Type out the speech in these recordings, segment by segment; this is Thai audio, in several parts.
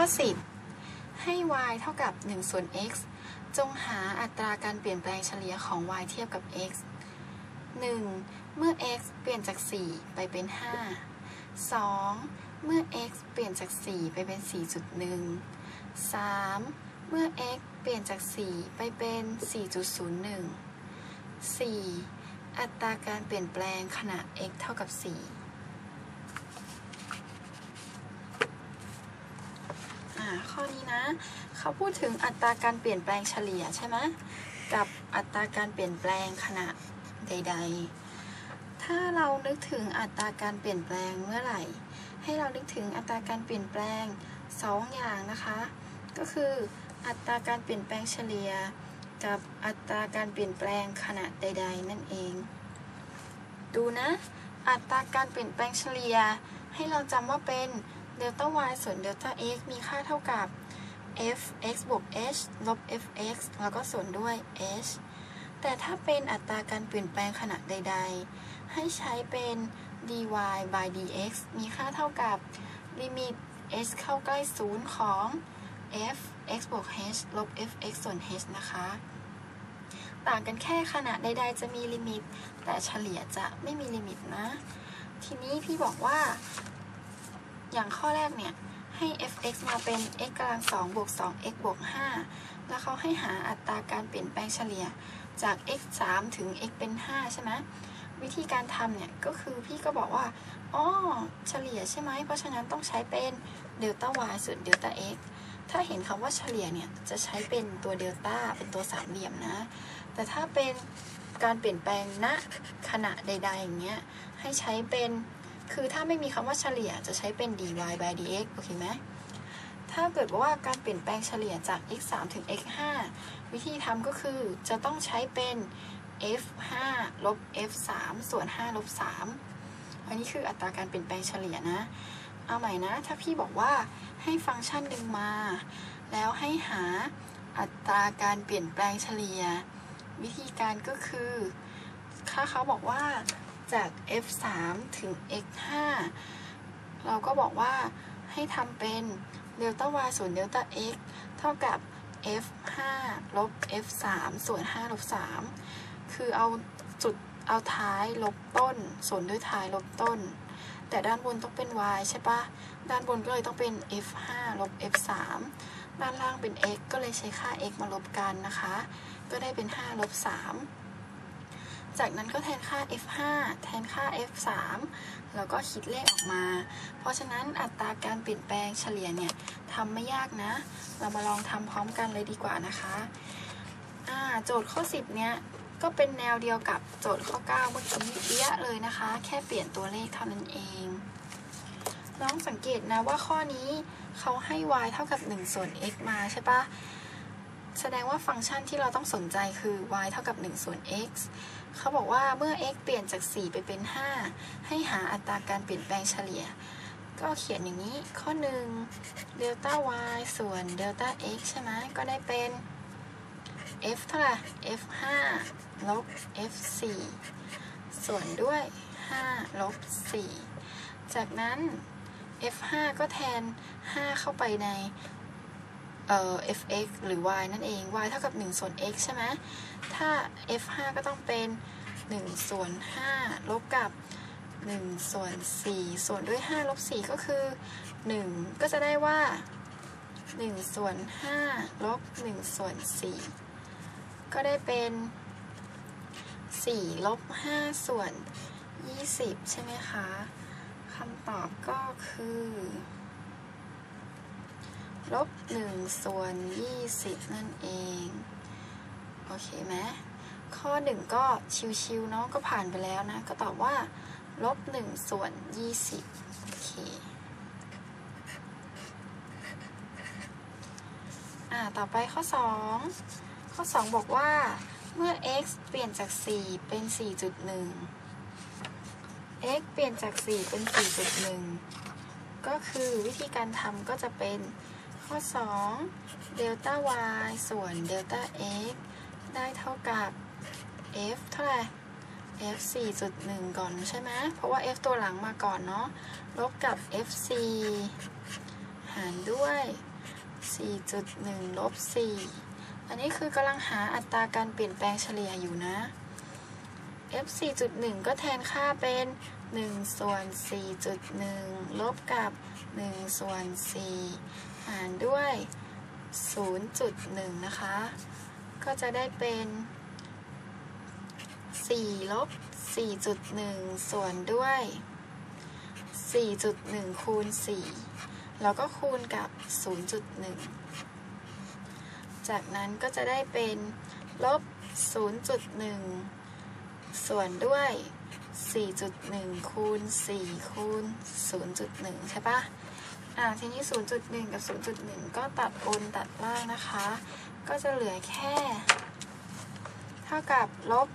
ข้อ 10 ให้ y เท่ากับ1ส่วน x จงหาอัตราการเปลี่ยนแปลงเฉลี่ยของ y เทียบกับ x 1. เมื่อ x เปลี่ยนจาก 4 ไปเป็น 5 2. เมื่อ x เปลี่ยนจาก 4 ไปเป็น 4.1 3. เมื่อ x เปลี่ยนจาก 4 ไปเป็น 4.01 4. อัตราการเปลี่ยนแปลงขณะ x เท่ากับ 4 ข้อนี้นะ เขาพูดถึงอัตราการเปลี่ยนแปลงเฉลี่ยใช่ไหมกับอัตราการเปลี่ยนแปลงขณะใด ๆ ถ้าเรานึกถึงอัตราการเปลี่ยนแปลงเมื่อไหร่ ให้เรานึกถึงอัตราการเปลี่ยนแปลง 2 อย่างนะคะ ก็คืออัตราการเปลี่ยนแปลงเฉลี่ย กับอัตราการเปลี่ยนแปลงขณะใด ๆ นั่นเอง ดูนะ อัตราการเปลี่ยนแปลงเฉลี่ย ให้เราจำว่าเป็น เดลต้า y ส่วนเดลต้า x มีค่าเท่ากับ f x บวก h ลบ f x แล้วก็ส่วนด้วย h แต่ถ้าเป็นอัตราการเปลี่ยนแปลงขณะใด ๆ ให้ใช้เป็น dy by dx มีค่าเท่ากับลิมิต h เข้าใกล้ศูนย์ของ f x บวก h ลบ f x ส่วน h นะคะ ต่างกันแค่ขณะใดๆ จะมีลิมิต แต่เฉลี่ยจะไม่มีลิมิตนะ ทีนี้พี่บอกว่า อย่างข้อแรกเนี่ย ให้ f(x) มาเป็น x กำลัง2บวก 2x บวก5แล้วเขาให้หาอัตราการเปลี่ยนแปลงเฉลี่ยจาก x 3 ถึง x เป็น 5 ใช่ไหมวิธีการทำเนี่ย ก็คือพี่ก็บอกว่า อ๋อ เฉลี่ยใช่ไหม เพราะฉะนั้นต้องใช้เป็นเดลต้า y ส่วนเดลต้า x ถ้าเห็นคำว่าเฉลี่ยเนี่ย จะใช้เป็นตัวเดลต้า เป็นตัวสามเหลี่ยมนะ แต่ถ้าเป็นการเปลี่ยนแปลงณขณะใด ๆ อย่างเงี้ย ให้ใช้เป็น คือถ้าไม่มีคำว่าเฉลี่ยจะใช้เป็น dy by dx โอเคไหมถ้าเกิดว่าการเปลี่ยนแปลงเฉลี่ยจาก x 3ถึง x 5วิธีทำก็คือจะต้องใช้เป็น f 5ลบ f 3ส่วน5ลบ3อันนี้คืออัตราการเปลี่ยนแปลงเฉลี่ยนะ เอาใหม่นะ ถ้าพี่บอกว่าให้ฟังก์ชันหนึ่งมา แล้วให้หาอัตราการเปลี่ยนแปลงเฉลี่ย วิธีการก็คือ ถ้าเขาบอกว่า จาก f 3 ถึง x 5 เราก็บอกว่าให้ทำเป็นเดลต้า y ส่วนเดลต้า x เท่ากับ f 5 ลบ f 3 ส่วน 5 ลบ 3 คือเอาจุดเอาท้ายลบต้น ส่วนด้วยท้ายลบต้น แต่ด้านบนต้องเป็น y ใช่ปะด้านบนก็เลยต้องเป็น f 5 ลบ f 3 ด้านล่างเป็น x ก็เลยใช้ค่า x มาลบกันนะคะ ก็ได้เป็น 5 ลบ 3 จากนั้นก็แทนค่า f5 แทนค่า f3 แล้วก็คิดเลขออกมา เพราะฉะนั้นอัตราการเปลี่ยนแปลงเฉลี่ยเนี่ยทำไม่ยากนะ เรามาลองทำพร้อมกันเลยดีกว่านะคะโจทย์ข้อ 10 เนี่ยก็เป็นแนวเดียวกับโจทย์ข้อ 9 เมื่อกี้เยอี้ยเลยนะคะ แค่เปลี่ยนตัวเลขเท่านั้นเองลองสังเกตนะว่าข้อนี้เขาให้ y เท่ากับ 1 ส่วน x มาใช่ปะ แสดงว่าฟังก์ชันที่เราต้องสนใจคือ y เท่ากับ 1 ส่วน x เขาบอกว่าเมื่อ x เปลี่ยนจาก 4 ไปเป็น 5 ให้หาอัตราการเปลี่ยนแปลงเฉลี่ย ก็เขียนอย่างนี้ข้อ1เดลต้า y ส่วนเดลต้า x ใช่ไหมก็ได้เป็น f เท่าไหร่ f 5ลบ f 4ส่วนด้วย 5 ลบ 4 จากนั้น f 5ก็แทน 5 เข้าไปใน เอ่อ fx หรือ y นั่นเอง y เท่ากับ 1 ส่วน x ใช่ไหมถ้า f5 ก็ต้องเป็น 1 ส่วน 5 ลบกับ 1 ส่วน 4 ส่วนด้วย 5 ลบ 4 ก็คือ 1 ก็จะได้ว่า 1 ส่วน 5 ลบ 1 ส่วน 4 ก็ได้เป็น 4 ลบ 5 ส่วน 20 ใช่ไหมคะคำตอบก็คือ ลบหนึ่งส่วนยี่สิบนั่นเอง โอเคไหมข้อหนึ่งก็ชิวๆเนาะก็ผ่านไปแล้วนะ ก็ตอบว่าลบหนึ่งส่วนยี่สิบโอเคอ่าต่อไปข้อสองข้อสองบอกว่าเมื่อ x เปลี่ยนจาก 4 เป็น 4.1 x เปลี่ยนจาก 4 เป็น 4.1 ก็คือวิธีการทำก็จะเป็น ข้อ 2 เดลต้า y ส่วนเดลต้า x ได้เท่ากับ f เท่าไหร่ f 4.1 ก่อนใช่ไหม เพราะว่า f ตัวหลังมาก่อนเนาะ ลบกับ f 4หารด้วย 4.1 ลบ 4 อันนี้คือกำลังหาอัตราการเปลี่ยนแปลงเฉลี่ยอยู่นะ f 4.1 ก็แทนค่าเป็น 1 ส่วน 4.1 ลบกับ 1 ส่วน 4 หารด้วย 0.1 นะคะ ก็จะได้เป็น4ลบ4.1 ส่วนด้วย 4.1 คูณ 4 แล้วก็คูณกับ 0.1 จากนั้นก็จะได้เป็นลบ 0.1 ส่วนด้วย 4.1 คูณ 4 คูณ 0.1 ใช่ปะ อ่าทีนี้ 0.1 กับ 0.1 ก็ตัดบนตัดล่างนะคะ ก็จะเหลือแค่ เท่ากับลบ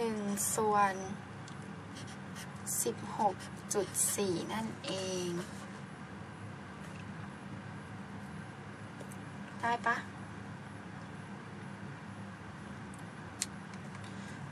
1 ส่วน 16.4 นั่นเอง ได้ปะ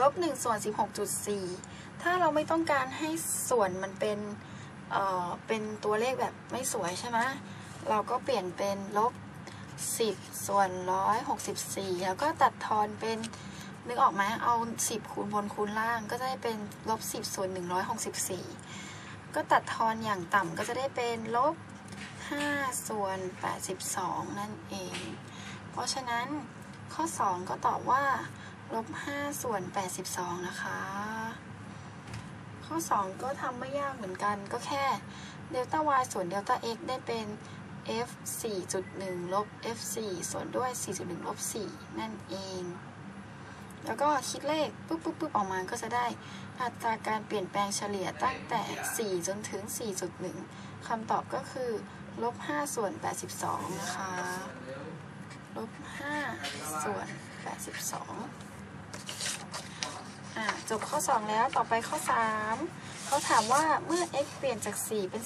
ลบ1ส่วน 16.4 ถ้าเราไม่ต้องการให้ส่วนมันเป็น เอ่อเป็นตัวเลขแบบไม่สวยใช่ไหมเราก็เปลี่ยนเป็นลบ 10 ส่วน 164 แล้วก็ตัดทอนเป็นนึกออกไหมเอา 10 คูณบนคูณล่าง ก็จะได้เป็นลบ 10 ส่วน 164 ก็ตัดทอนอย่างต่ำก็จะได้เป็นลบ 5 ส่วน 82 นั่นเอง เพราะฉะนั้นข้อ 2 ก็ตอบว่าลบ 5 ส่วน 82 นะคะ ข้อ 2 ก็ทำไม่ยากเหมือนกันก็แค่เดลต้า y ส่วนเดลต้า x ได้เป็น f 4.1 ลบ f 4ส่วนด้วย 4.1 ลบ 4 นั่นเอง แล้วก็คิดเลขปุ๊บปุ๊บปุ๊บออกมาก็จะได้อัตราการเปลี่ยนแปลงเฉลี่ยตั้งแต่ 4 จนถึง 4.1 คำตอบก็คือ ลบ 5 ส่วน 82 นะคะ ลบ 5 ส่วน 82 จบข้อ 2 แล้วต่อไปข้อ 3 เขาถามว่าเมื่อ x เปลี่ยนจาก 4 เป็น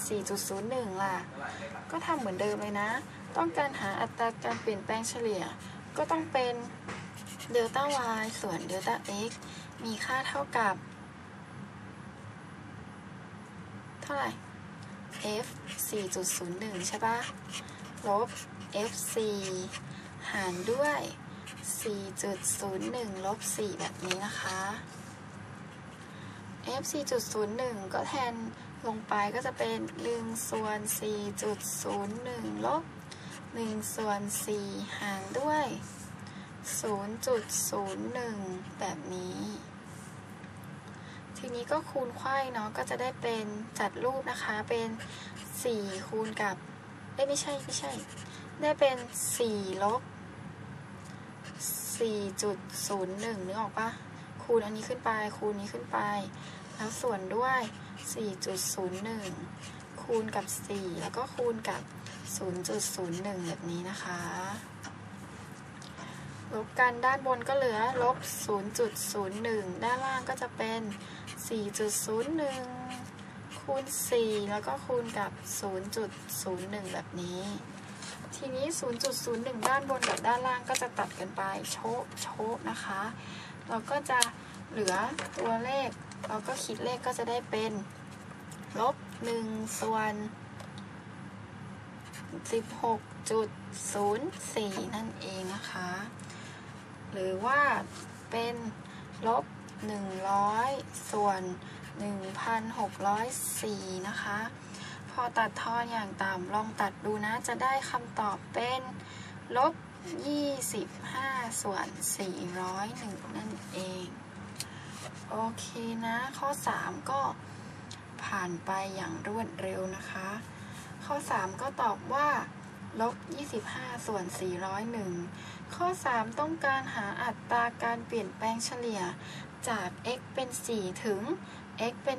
4.01 ล่ะ ก็ทำเหมือนเดิมเลยนะ ต้องการหาอัตราการเปลี่ยนแปลงเฉลี่ย ก็ต้องเป็นเดลต้า y ส่วนเดลต้า x มีค่าเท่ากับ เท่าไหร่ f 4.01 ใช่ปะลบ f 4หารด้วย 4.01 ลบ 4 แบบนี้นะคะ f 4.01 ก็แทนลงไปก็จะเป็น1ส่วน 4.01 ลบ 1 ส่วน 4 หารด้วย 0.01 แบบนี้ ทีนี้ก็คูณไข่เนาะก็จะได้เป็นจัดรูปนะคะเป็น 4 คูณกับเอ้ยไม่ใช่ไม่ใช่ ได้เป็น 4 ลบ 4.01นึกออกปะ คูณอันนี้ขึ้นไป คูณนี้ขึ้นไป แล้วส่วนด้วย 4.01 คูณกับ 4 แล้วก็คูณกับ 0.01 แบบนี้นะคะ ลบกันด้านบนก็เหลือลบ 0.01 ด้านล่างก็จะเป็น 4.01 คูณ 4 แล้วก็คูณกับ 0.01 แบบนี้ทีนี้ 0.01 ด้านบนกับด้านล่างก็จะตัดกันไป โชะโชะนะคะ เราก็จะเหลือตัวเลข เราก็คิดเลขก็จะได้เป็นลบ1ส่วน 16.04 นั่นเองนะคะ หรือว่าเป็นลบ 100 ส่วน 1,604 นะคะ พอตัดทอนอย่างต่ำลองตัดดูนะจะได้คำตอบเป็นลบ 25 ส่วน 401 นั่นเอง โอเคนะ ข้อ 3 ก็ผ่านไปอย่างรวดเร็วนะคะ ข้อ 3 ก็ตอบว่าลบ 25 ส่วน 401 ข้อ 3 ต้องการหาอัตราการเปลี่ยนแปลงเฉลี่ยจาก x เป็น 4 ถึง x เป็น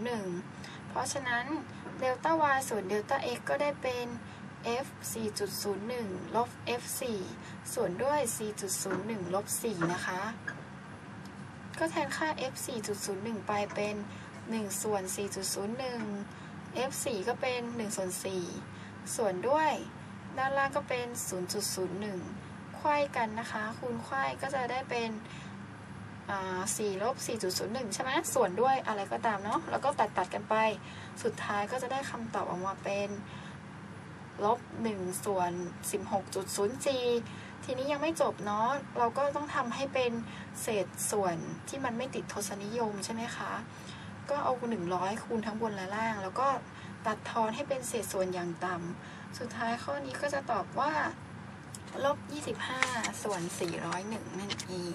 4.01 เพราะฉะนั้นเดลต้า y ส่วนเดลต้า x ก็ได้เป็น f 4.01 ลบ f 4ส่วนด้วย 4.01 ลบ 4 นะคะ ก็แทนค่า f 4.01 ไปเป็น 1 ส่วน 4.01 f 4ก็เป็น 1 ส่วน 4 ส่วนด้วย ด้านล่างก็เป็น 0.01 ควายกันนะคะ คูณควายก็จะได้เป็น4ลบ4.01 ใช่ไหมส่วนด้วยอะไรก็ตามเนาะ แล้วก็ตัดตัดกันไป สุดท้ายก็จะได้คำตอบออกมาเป็น ลบ1ส่วน 16.0g ทีนี้ยังไม่จบเนาะเราก็ต้องทำให้เป็นเศษส่วนที่มันไม่ติดทศนิยมใช่ไหมคะ ก็เอา 100 คูณทั้งบนและล่าง แล้วก็ตัดทอนให้เป็นเศษส่วนอย่างต่ำสุดท้ายข้อนี้ก็จะตอบว่าลบ 25 ส่วน 401 นั่นเอง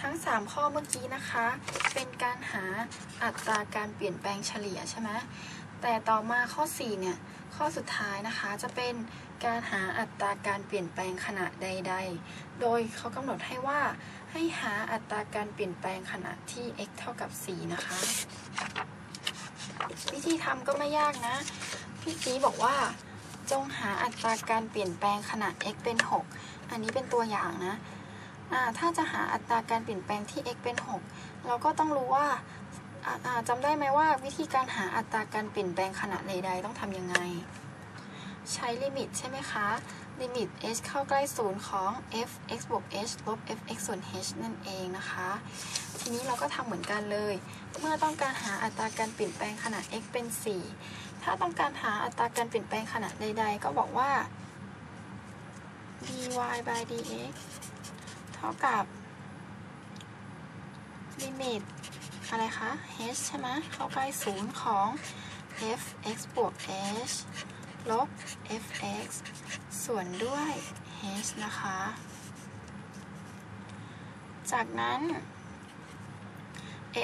ทั้ง 3 ข้อเมื่อกี้นะคะ เป็นการหาอัตราการเปลี่ยนแปลงเฉลี่ยใช่ไหมแต่ต่อมาข้อ 4 เนี่ย ข้อสุดท้ายนะคะจะเป็นการหาอัตราการเปลี่ยนแปลงขณะใด ๆ โดยเขากำหนดให้ว่าให้หาอัตราการเปลี่ยนแปลงขณะที่ x เท่ากับ 4 นะคะ วิธีทำก็ไม่ยากนะ พี่จีบอกว่า จงหาอัตราการเปลี่ยนแปลงขณะ x เป็น 6 อันนี้เป็นตัวอย่างนะ ถ้าจะหาอัตราการเปลี่ยนแปลงที่ x เป็น 6 เราก็ต้องรู้ว่าจำได้ไหมว่าวิธีการหาอัตราการเปลี่ยนแปลงขณะใดๆต้องทำยังไง ใช้ลิมิตใช่ไหมคะ ลิมิต h เข้าใกล้ศูนย์ของ f x บวก h ลบ f x ส่วน h นั่นเองนะคะ ทีนี้เราก็ทำเหมือนกันเลย เมื่อต้องการหาอัตราการเปลี่ยนแปลงขณะ x เป็น 4 ถ้าต้องการหาอัตราการเปลี่ยนแปลงขณะใดๆ ก็บอกว่า dy by dx ท่ากับลิมิตอะไรคะ h ใช่ไหมเข้าใกล้ศูนย์ของ f x บวก h ลบ f x ส่วนด้วย h นะคะ จากนั้น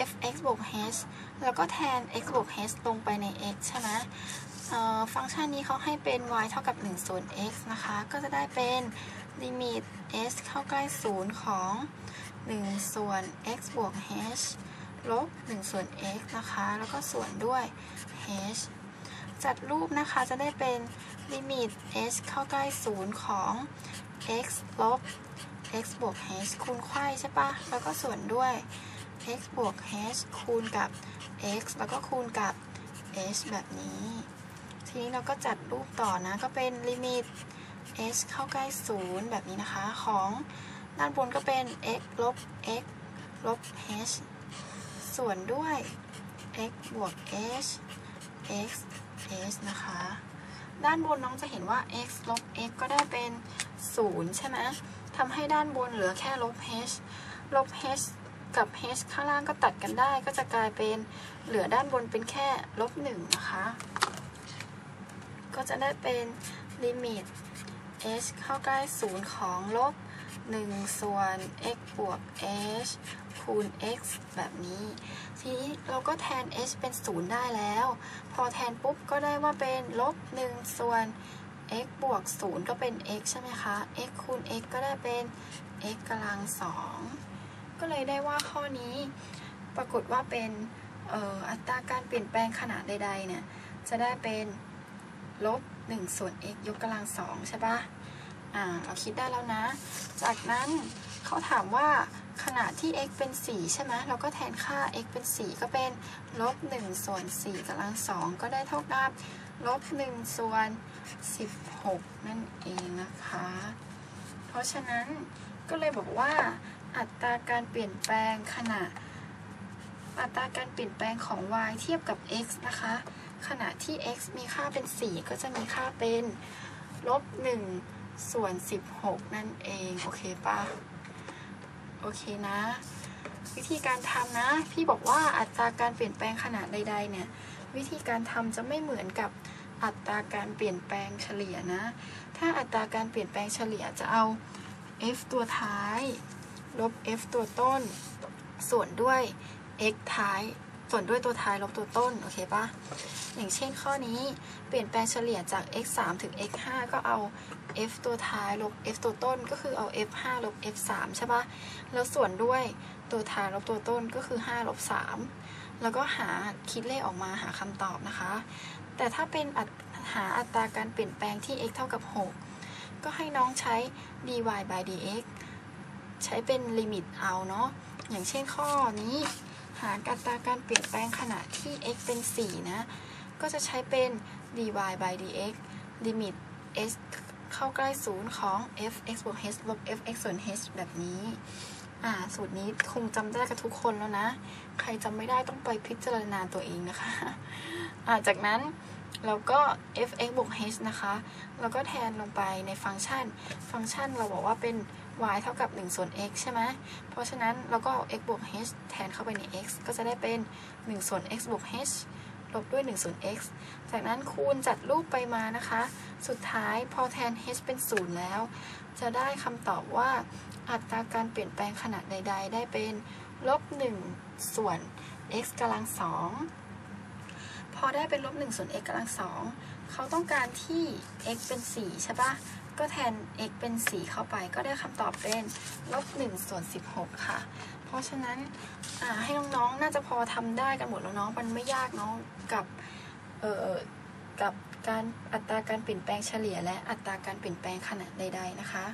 f x บวก h แล้วก็แทน x บวก h ลงไปใน x ใช่ไหมฟังก์ชันนี้เขาให้เป็น y เท่ากับ1ส่วน x นะคะ ก็จะได้เป็น ลิมิต s เข้าใกล้ศูนย์ของ 1 ส่วน x บวก h ลบ 1 ส่วน x นะคะ แล้วก็ส่วนด้วย h จัดรูปนะคะจะได้เป็นลิมิต h เข้าใกล้ศูนย์ของ x ลบ x บวก h คูณไข่ใช่ปะแล้วก็ส่วนด้วย x บวก h คูณกับ x แล้วก็คูณกับ h แบบนี้ ทีนี้เราก็จัดรูปต่อนะ ก็เป็นลิมิต h เข้าใกล้ศูนย์แบบนี้นะคะ ของด้านบนก็เป็น x ลบ x ลบ h ส่วนด้วย x บวก h x h นะคะ ด้านบนน้องจะเห็นว่า x ลบ x ก็ได้เป็น 0 ใช่ไหมทำให้ด้านบนเหลือแค่ลบ h ลบ h กับ h ข้างล่างก็ตัดกันได้ ก็จะกลายเป็นเหลือด้านบนเป็นแค่ลบ 1 นะคะ ก็จะได้เป็นลิมิต h เข้าใกล้0ของลบ 1 ส่วน x บวก h คูณ x แบบนี้ ทีนี้เราก็แทน h เป็น 0 ได้แล้ว พอแทนปุ๊บก็ได้ว่าเป็นลบ 1 ส่วน x บวก 0 ก็เป็น x ใช่ไหมคะ x คูณ x ก็ได้เป็น x กำลัง 2 ก็เลยได้ว่าข้อนี้ ปรากฏว่าเป็นอัตราการเปลี่ยนแปลงขนาดใดๆเนี่ย จะได้เป็นลบ 1 ส่วน x ยกกำลัง 2 ใช่ปะ อ่าเราคิดได้แล้วนะ จากนั้นเขาถามว่าขนาดที่ x เป็น 4 ใช่ไหมเราก็แทนค่า x เป็น 4 ก็เป็นลบ1ส่วน4กำลัง2ก็ได้เท่ากับลบ1ส่วน 16 นั่นเองนะคะ เพราะฉะนั้นก็เลยบอกว่า อัตราการเปลี่ยนแปลงขณะ อัตราการเปลี่ยนแปลงของ y เทียบกับ x นะคะ ขณะที่ x มีค่าเป็น 4 ก็จะมีค่าเป็นลบ1 ส่วน 16 นั่นเอง โอเคปะโอเคนะ วิธีการทำนะ พี่บอกว่าอัตราการเปลี่ยนแปลงขนาดใดๆเนี่ย วิธีการทำจะไม่เหมือนกับอัตราการเปลี่ยนแปลงเฉลี่ยนะ ถ้าอัตราการเปลี่ยนแปลงเฉลี่ยจะเอา f ตัวท้าย ลบ f ตัวต้น ส่วนด้วย x ท้าย ส่วนด้วยตัวท้ายลบตัวต้น โอเคปะอย่างเช่นข้อนี้เปลี่ยนแปลงเฉลี่ยจาก x 3ถึง x 5ก็เอา f ตัวท้ายลบ f ตัวต้นก็คือเอา f 5ลบ f 3ใช่ปะแล้วส่วนด้วยตัวท้ายลบตัวต้นก็คือ5ลบ3แล้วก็หาคิดเลขออกมาหาคำตอบนะคะ แต่ถ้าเป็นหาอัตราการเปลี่ยนแปลงที่ x เท่ากับ 6 ก็ให้น้องใช้ dy by dx ใช้เป็นลิมิตเอาเนาะอย่างเช่นข้อนี้ หาอัตราการเปลี่ยนแปลงขณะที่ x เป็น 4 นะ ก็จะใช้เป็น dy by dx ลิมิต s เข้าใกล้ศูนย์ของ f x บวก h ลบ f x ส่วน h แบบนี้ อ่า สูตรนี้คงจำได้กันทุกคนแล้วนะ ใครจำไม่ได้ต้องไปพิจารณาตัวเองนะคะ อ่า จากนั้นเราก็ f(x) บวก h นะคะ แล้วก็แทนลงไปในฟังก์ชัน ฟังก์ชันเราบอกว่าเป็น y เท่ากับ1ส่วน x ใช่ไหม เพราะฉะนั้นเราก็ x บวก h แทนเข้าไปใน x ก็จะได้เป็น1ส่วน x บวก h ลบด้วย1ส่วน x จากนั้นคูณจัดรูปไปมานะคะ สุดท้ายพอแทน h เป็น 0 แล้ว จะได้คำตอบว่า อัตราการเปลี่ยนแปลงขนาดใด ๆ ได้เป็นลบ1ส่วน x กำลังสองพอได้เป็นลบ1ส่วน x กำลังสองเขาต้องการที่ x เป็น 4 ใช่ปะ ก็แทน x เป็น 4 เข้าไปก็ได้คำตอบเป็นลบ1ส่วน16 ค่ะ เพราะฉะนั้นให้น้องๆ น่าจะพอทำได้กันหมดแล้วเน้องมันไม่ยากเนาะกับเอ่อกับการอัตราการเปลี่ยนแปลงเฉลี่ยและอัตราการเปลี่ยนแปลงขนาดใดๆนะคะ